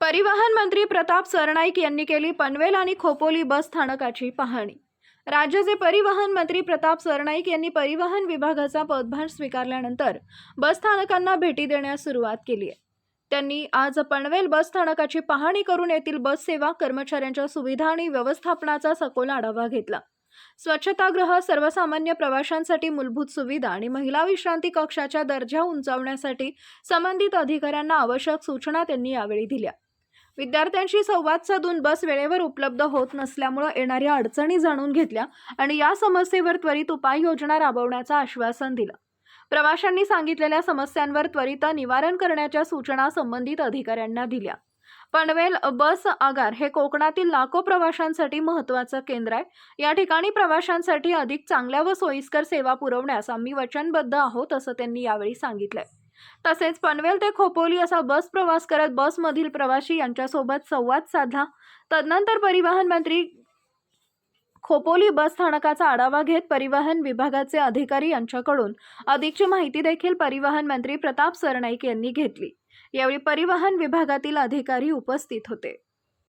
परिवहन मंत्री प्रताप सरनाईक यांनी केली पनवेल आणि खोपोली बस स्थानकाची पाहणी. राज्याचे परिवहन मंत्री प्रताप सरनाईक यांनी परिवहन विभागाचा पदभार स्वीकारल्यानंतर बस स्थानकांना भेटी देण्यास सुरुवात केली आहे. त्यांनी आज पनवेल बस स्थानकाची पाहणी करून येथील बस सेवा कर्मचाऱ्यांच्या सुविधा आणि व्यवस्थापनाचा सखोल आढावा घेतला. स्वच्छतागृह सर्वसामान्य प्रवाशांसाठी मूलभूत सुविधा आणि महिला विश्रांती कक्षाच्या दर्जा उंचावण्यासाठी संबंधित अधिकाऱ्यांना आवश्यक सूचना त्यांनी यावेळी दिल्या. विद्यार्थ्यांशी संवाद साधून बस वेळेवर उपलब्ध होत नसल्यामुळे येणाऱ्या अडचणी जाणून घेतल्या आणि या समस्येवर त्वरित उपाययोजना राबवण्याचं आश्वासन दिलं. प्रवाशांनी सांगितलेल्या समस्यांवर त्वरित निवारण करण्याच्या सूचना संबंधित अधिकाऱ्यांना दिल्या. पनवेल बस आगार हे कोकणातील लाखो प्रवाशांसाठी महत्त्वाचं केंद्र आहे. या ठिकाणी प्रवाशांसाठी अधिक चांगल्या व सोयीस्कर सेवा पुरवण्यास आम्ही वचनबद्ध आहोत असं त्यांनी यावेळी सांगितलंय. तसेच पनवेल ते खोपोली असा बस प्रवास करत बसमधील प्रवासी यांच्यासोबत संवाद साधला. तदनंतर परिवहन मंत्री खोपोली बस स्थानकाचा आढावा घेत परिवहन विभागाचे अधिकारी यांच्याकडून अधिकची माहिती देखील परिवहन मंत्री प्रताप सरनाईक यांनी घेतली. यावेळी परिवहन विभागातील अधिकारी उपस्थित होते.